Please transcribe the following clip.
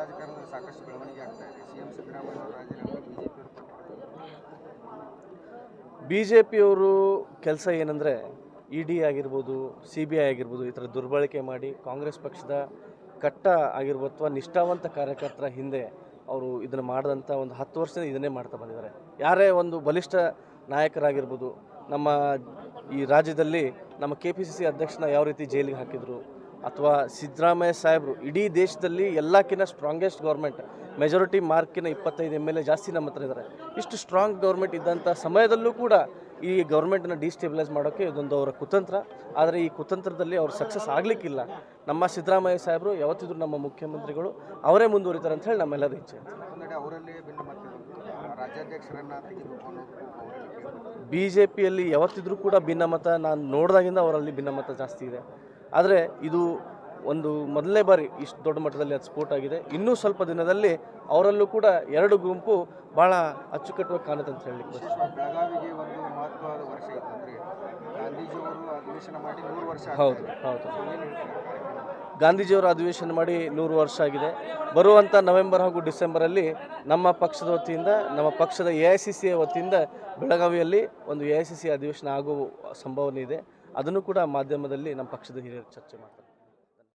ರಾಜ್ಯ ಸಾಕಷ್ಟು ಬೆಳವಣಿಗೆ ಆಗ್ತಾ ಇದೆ. C M Siddaramaiah B J ಪಿಯವರು ಕೆಲಸ ಏನಂದರೆ ಇ ಡಿ ಆಗಿರ್ಬೋದು, ಸಿ ಬಿ ಐ ಆಗಿರ್ಬೋದು ಈ ಥರ ದುರ್ಬಳಕೆ ಮಾಡಿ ಕಾಂಗ್ರೆಸ್ ಪಕ್ಷದ ಕಟ್ಟ ಆಗಿರ್ಬೋದು ಅಥವಾ ನಿಷ್ಠಾವಂತ ಕಾರ್ಯಕರ್ತರ ಹಿಂದೆ ಅವರು ಇದನ್ನು ಮಾಡಿದಂಥ ಒಂದು ಹತ್ತು ವರ್ಷದಿಂದ ಇದನ್ನೇ ಮಾಡ್ತಾ ಬಂದಿದ್ದಾರೆ. ಯಾರೇ ಒಂದು ಬಲಿಷ್ಠ ನಾಯಕರಾಗಿರ್ಬೋದು, ನಮ್ಮ ಈ ರಾಜ್ಯದಲ್ಲಿ ನಮ್ಮ ಕೆ ಪಿ ಸಿ ಸಿ ಅಧ್ಯಕ್ಷನ ಯಾವ ರೀತಿ ಜೈಲಿಗೆ ಹಾಕಿದರು ಅಥವಾ ಸಿದ್ದರಾಮಯ್ಯ ಸಾಹೇಬರು, ಇಡೀ ದೇಶದಲ್ಲಿ ಎಲ್ಲಕ್ಕಿಂತ ಸ್ಟ್ರಾಂಗೆಸ್ಟ್ ಗೌರ್ಮೆಂಟ್ ಮೆಜಾರಿಟಿ ಮಾರ್ಕಿನ ಇಪ್ಪತ್ತೈದು ಎಂ ಎಲ್ ಎ ಜಾಸ್ತಿ ನಮ್ಮ ಹತ್ರ ಇದ್ದಾರೆ ಇಷ್ಟು ಸ್ಟ್ರಾಂಗ್ ಗೌರ್ಮೆಂಟ್ ಇದ್ದಂಥ ಸಮಯದಲ್ಲೂ ಕೂಡ ಈ ಗೌರ್ಮೆಂಟ್ನ ಡಿಸ್ಟೆಬಿಲೈಸ್ ಮಾಡೋಕ್ಕೆ ಇದೊಂದು ಅವರ ಕುತಂತ್ರ. ಆದರೆ ಈ ಕುತಂತ್ರದಲ್ಲಿ ಅವ್ರು ಸಕ್ಸಸ್ ಆಗಲಿಕ್ಕಿಲ್ಲ. ನಮ್ಮ ಸಿದ್ದರಾಮಯ್ಯ ಸಾಹೇಬರು ಯಾವತ್ತಿದ್ರು ನಮ್ಮ ಮುಖ್ಯಮಂತ್ರಿಗಳು ಅವರೇ ಮುಂದುವರಿತಾರೆ ಅಂತ ಹೇಳಿ ನಮ್ಮೆಲ್ಲರ ಇಚ್ಛೆ ಬಿ ಜೆ ಪಿಯಲ್ಲಿ ಯಾವತ್ತಿದ್ರೂ ಕೂಡ ಭಿನ್ನಮತ ನಾನು ನೋಡಿದಾಗಿಂದ ಅವರಲ್ಲಿ ಭಿನ್ನಮತ ಜಾಸ್ತಿ ಇದೆ. ಆದರೆ ಇದು ಒಂದು ಮೊದಲನೇ ಬಾರಿ ಇಷ್ಟು ದೊಡ್ಡ ಮಟ್ಟದಲ್ಲಿ ಅದು ಸ್ಫೋಟ ಆಗಿದೆ. ಇನ್ನೂ ಸ್ವಲ್ಪ ದಿನದಲ್ಲಿ ಅವರಲ್ಲೂ ಕೂಡ ಎರಡು ಗುಂಪು ಭಾಳ ಅಚ್ಚುಕಟ್ಟುವಾಗಿ ಕಾಣುತ್ತೆ ಅಂತ ಹೇಳಿ ಬೆಳಗಾವಿಗೆ ಒಂದು ಮಹತ್ವದ ವರ್ಷ ಅಧಿವೇಶನ ಮಾಡಿ ನೂರು ವರ್ಷ ಹೌದು ಹೌದು. ಗಾಂಧೀಜಿಯವರು ಅಧಿವೇಶನ ಮಾಡಿ ನೂರು ವರ್ಷ ಆಗಿದೆ. ಬರುವಂಥ ನವೆಂಬರ್ ಹಾಗೂ ಡಿಸೆಂಬರಲ್ಲಿ ನಮ್ಮ ಪಕ್ಷದ ವತಿಯಿಂದ ನಮ್ಮ ಪಕ್ಷದ ಎ ಐ ಸಿ ಸಿಯ ವತಿಯಿಂದ ಬೆಳಗಾವಿಯಲ್ಲಿ ಒಂದು ಎ ಐ ಸಿ ಸಿ ಅಧಿವೇಶನ ಆಗುವ ಸಂಭಾವನೆ ಇದೆ. ಅದನ್ನು ಕೂಡ ಮಾಧ್ಯಮದಲ್ಲಿ ನಮ್ಮ ಪಕ್ಷದ ಹಿರಿಯರು ಚರ್ಚೆ ಮಾಡ್ತಾರೆ.